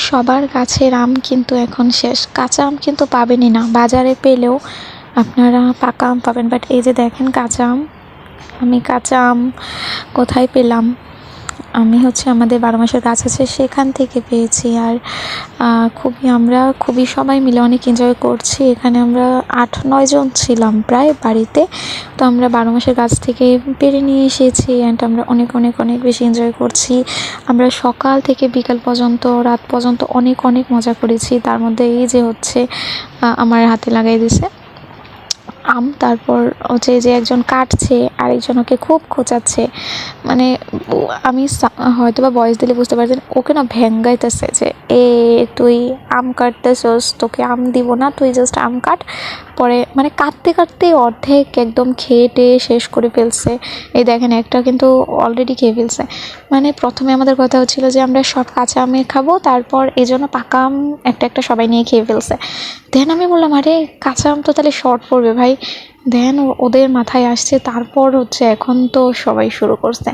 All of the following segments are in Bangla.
সবার গাছের আম কিন্তু এখন শেষ। কাঁচা আম কিন্তু পাবেনই না। বাজারে পেলেও আপনারা পাকা আম পাবেন। বাট এই যে দেখেন কাঁচা আম, আমি কাঁচা আম কোথায় পেলাম? আমি হচ্ছে আমাদের বারো মাসের গাছ আছে সেখান থেকে পেয়েছি আর খুবই আমরা খুবই সবাই মিলে অনেক এনজয় করছি। এখানে আমরা আট, নয় জন ছিলাম প্রায় বাড়িতে। তো আমরা বারো মাসের গাছ থেকে পেরে নিয়ে এসেছি অ্যান্ড আমরা অনেক অনেক অনেক বেশি এনজয় করছি। আমরা সকাল থেকে বিকাল পর্যন্ত, রাত পর্যন্ত অনেক অনেক মজা করেছি। তার মধ্যে এই যে হচ্ছে আমার হাতে লাগাই দিছে। আম, তারপর হচ্ছে যে একজন কাটছে, আরেকজন ওকে খুব খোঁচাচ্ছে। মানে আমি হয়তো বা বয়স দিলে বুঝতে পারছেন ওকে না ভেঙ্গাইতেছে যে, এ, তুই আম কাটতেছস, তোকে আম দিব না, তুই জাস্ট আম কাট। পরে মানে কাটতে কাটতে অর্ধেক একদম খেয়ে টেয়ে শেষ করে ফেলছে। এই দেখেন, একটা কিন্তু অলরেডি খেয়ে ফেলছে। মানে প্রথমে আমাদের কথা হচ্ছিল যে, আমরা সব কাঁচা আমে খাব, তারপর এই জন্য পাকা আম একটা একটা সবাই নিয়ে খেয়ে ফেলছে। দেন আমি বললাম, আরে, কাঁচা আম তো তাহলে শর্ট পড়বে ভাই দেন ওদের মাথায় আসছে। তারপর হচ্ছে এখন তো সবাই শুরু করছে।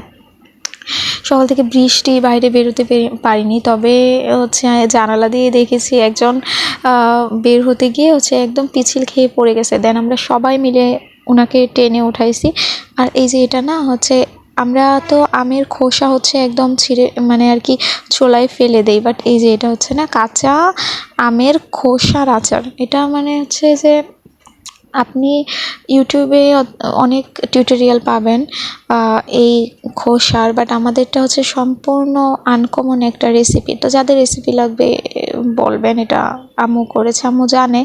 সকাল থেকে বৃষ্টি বাইরে বেরোতে পারিনি। তবে হচ্ছে জানালা দিয়ে দেখেছি একজন বের হতে গিয়ে হচ্ছে একদম পিছিল খেয়ে পড়ে গেছে। দেন আমরা সবাই মিলে ওনাকে টেনে উঠাইছি। আর এই যে এটা না হচ্ছে, আমরা তো আমের খোসা হচ্ছে একদম ছিঁড়ে মানে আর কি চোলায় ফেলে দেই। বাট এই যে এটা হচ্ছে না কাঁচা আমের খোসার আচার। এটা মানে হচ্ছে যে আপনি ইউটিউবে অনেক টিউটোরিয়াল পাবেন এই খোসার বাট আমাদেরটা হচ্ছে সম্পূর্ণ আনকমন একটা রেসিপি তো যাদের রেসিপি লাগবে, বলবেন, এটা আম্মু করেছে, আম্মু জানে,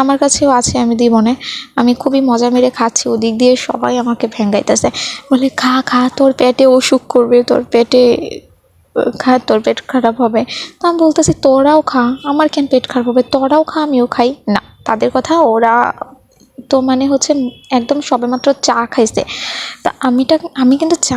আমার কাছেও আছে, আমি দিব না। আমি খুবই মজা মেরে খাচ্ছি, ওদিক দিয়ে সবাই আমাকে ভেঙ্গাইতেছে। বলে, খা খা, তোর পেটে অসুখ করবে, তোর পেটে, খা, তোর পেট খারাপ হবে। তো আমি বলতেছি, তোরাও খা, আমার কেন পেট খারাপ হবে? তোরাও খা, আমিও খাই। না, তাদের কথা ওরা তো মানে হচ্ছে একদম সবেমাত্র চা খাইছে। তা আমিটা আমি কিন্তু চা